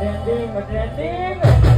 Trending trending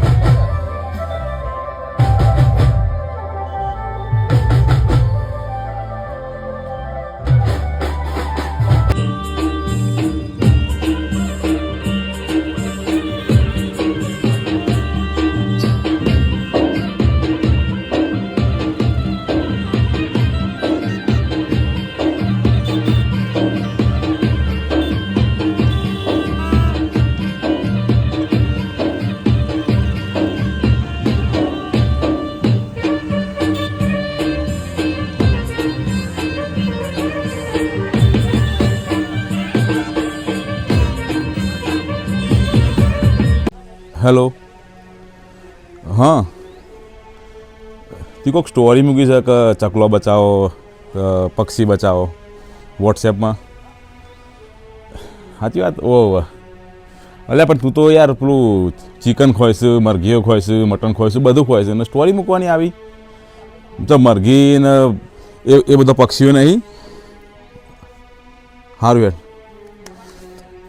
hello હા તી કોઈક સ્ટોરી મૂકી છે કે ચકલો બચાવો પક્ષી બચાવો વોટ્સએપમાં સાચી વાત ઓ અલ્યા પણ તું તો યાર પેલું ચિકન ખોઈશું મરઘીઓ ખોઈશું મટન ખોઈશું બધું ખોઈશું અને સ્ટોરી મૂકવાની આવી તો મરઘી ને એ એ બધા પક્ષીઓ નહીં સારું યાર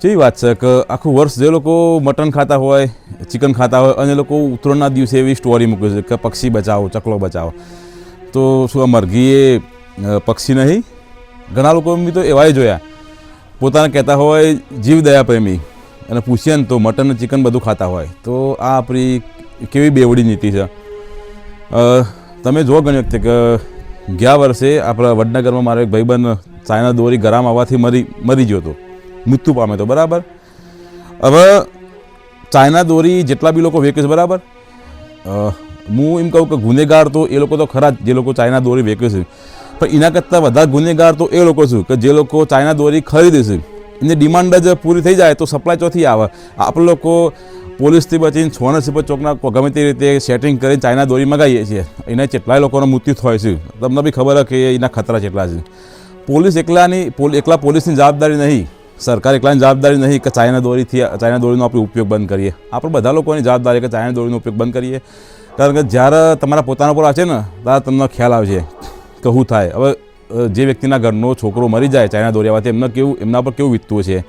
કેવી વાત છે કે આખું વર્ષ જે લોકો મટન ખાતા હોય, ચિકન ખાતા હોય, અને લોકો ઉત્તરાયણના દિવસે એવી સ્ટોરી મૂકે છે કે પક્ષી બચાવો, ચકલો બચાવો. તો શું આ મરઘી એ પક્ષી નહીં? ઘણા લોકો બી તો એવાય જોયા. પોતાને કહેતા હોય, જીવ દયા પ્રેમી. અને પૂછીએ ને તો મટન ચિકન બધું ખાતા હોય. તો આ આપણી કેવી બેવડી નીતિ છે. તમે જો ઘણી વખતે કે ગયા વર્ષે આપણા વડનગરમાં મારો એક ભાઈબંધ ચાઇના દોરી ગરમ આવવાથી મરી મરી ગયો હતો. મૃત્યુ પામે તો બરાબર. હવે ચાઇના દોરી જેટલા બી લોકો વેકે છે બરાબર. હું એમ કહું કે ગુનેગાર તો એ લોકો તો ખરા જ લોકો ચાઇના દોરી વેકે છે. પણ એના કરતાં વધારે ગુનેગાર તો એ લોકો છું કે જે લોકો ચાઇના દોરી ખરીદે છે. એની ડિમાન્ડ જ પૂરી થઈ જાય તો સપ્લાય ચોથી આવે. આપણે લોકો પોલીસથી બચીને છોનસીપત ચોકના ગમે તે રીતે સેટિંગ કરીને ચાઇના દોરી મગાવીએ છીએ. એના કેટલાય લોકોનું મૃત્યુ થાય છે. તમને બી ખબર કે એના ખતરા કેટલા છે. પોલીસ એકલાની એકલા પોલીસની જવાબદારી નહીં. સરકાર એકલાની જવાબદારી નહીં કે ચાઇના દોરીથી, ચાઇના દોરીનો આપણે ઉપયોગ બંધ કરીએ. આપણે બધા લોકોની જવાબદારી કે ચાઇના દોરીનો ઉપયોગ બંધ કરીએ. કારણ કે જ્યારે તમારા પોતાના પર આવશે ને, ત્યારે તમને ખ્યાલ આવશે કે શું થાય. હવે જે વ્યક્તિના ઘરનો છોકરો મરી જાય ચાઇના દોરી આવવાથી એમને કેવું, એમના પર કેવું વીતતું છે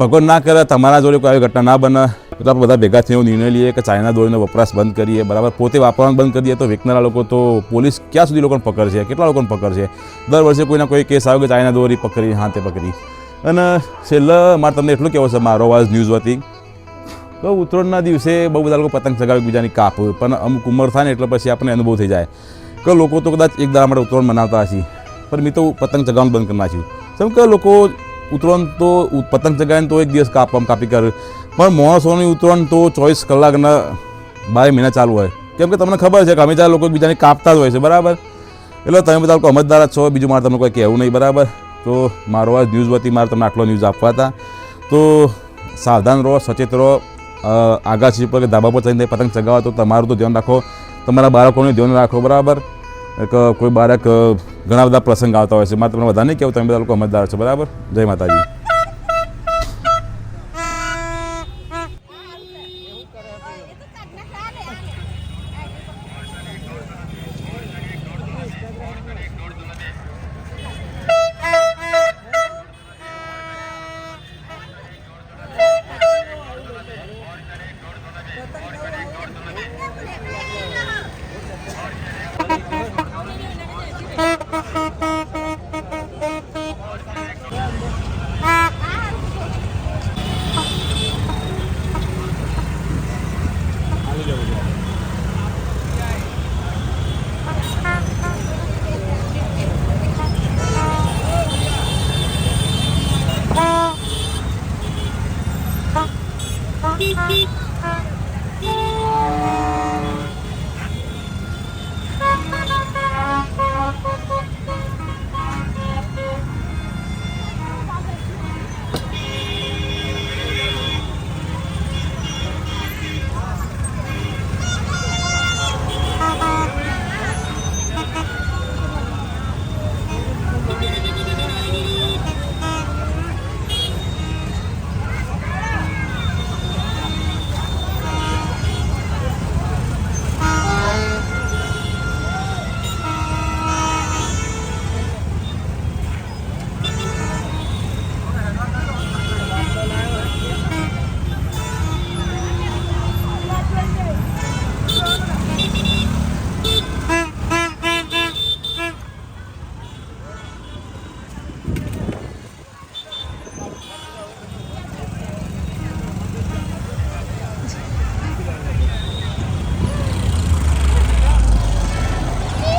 ભગવાન ના કરે, તમારા જોડે કોઈ આવી ઘટના ના બને, તો આપણે બધા ભેગા થઈને નિર્ણય લઈએ કે ચાઇના દોરીનો વપરાશ બંધ કરીએ. બરાબર? પોતે વાપરવાનું બંધ કરી દઈએ તો વેચનારા લોકો તો પોલીસ ક્યાં સુધી લોકોને પકડશે? કેટલા લોકોને પકડશે? દર વર્ષે કોઈના કોઈ કેસ આવે કે ચાઇના દોરી પકડી, હાથે પકડી. અને છેલ્લે મારે તમને એટલું કહેવું છે, મારો અવાજ ન્યૂઝ હતી તો ઉત્તરાયણના દિવસે બહુ બધા લોકો પતંગ ચગાવે, એકબીજાની કાપ પણ અમુક ઉંમર થાય ને એટલે પછી આપણને અનુભવ થઈ જાય. કે લોકો તો કદાચ એક દાડા માટે ઉત્તરાયણ મનાવતા હશે, પણ મેં તો પતંગ ચગાવવાનું બંધ કરી નાખ્યું. કેમ કે લોકો ઉત્તરાયણ તો પતંગ ચગાવીને તો એક દિવસ કાપવામાં કાપી કરે. પણ માણસોની ઉત્તરાયણ તો ચોવીસ કલાકના બાર મહિના ચાલુ હોય. કેમ કે તમને ખબર છે કે અમે ચાર લોકો એકબીજાને કાપતા જ હોય છે, બરાબર? એટલે તમે બધા લોકો સમજદાર જ છો, બીજું મારે તમને કોઈ કહેવું નહીં, બરાબર? તો મારો આ ન્યૂઝ વતી મારે તમને આટલો ન્યૂઝ આપવા હતા. તો સાવધાન રહો, સચેત રહો આગાશી પર કે ધાબા પર ચડીને પતંગ ચગાવો તો તમારું તો ધ્યાન રાખો. તમારા બાળકોનું ધ્યાન રાખો, બરાબર? એક, કોઈ બાળક ઘણા બધા પ્રસંગ આવતા હોય છે. મારે તમને બધા નહીં કહેવું, તમે બધા લોકો સમજદાર છો, બરાબર? જય માતાજી.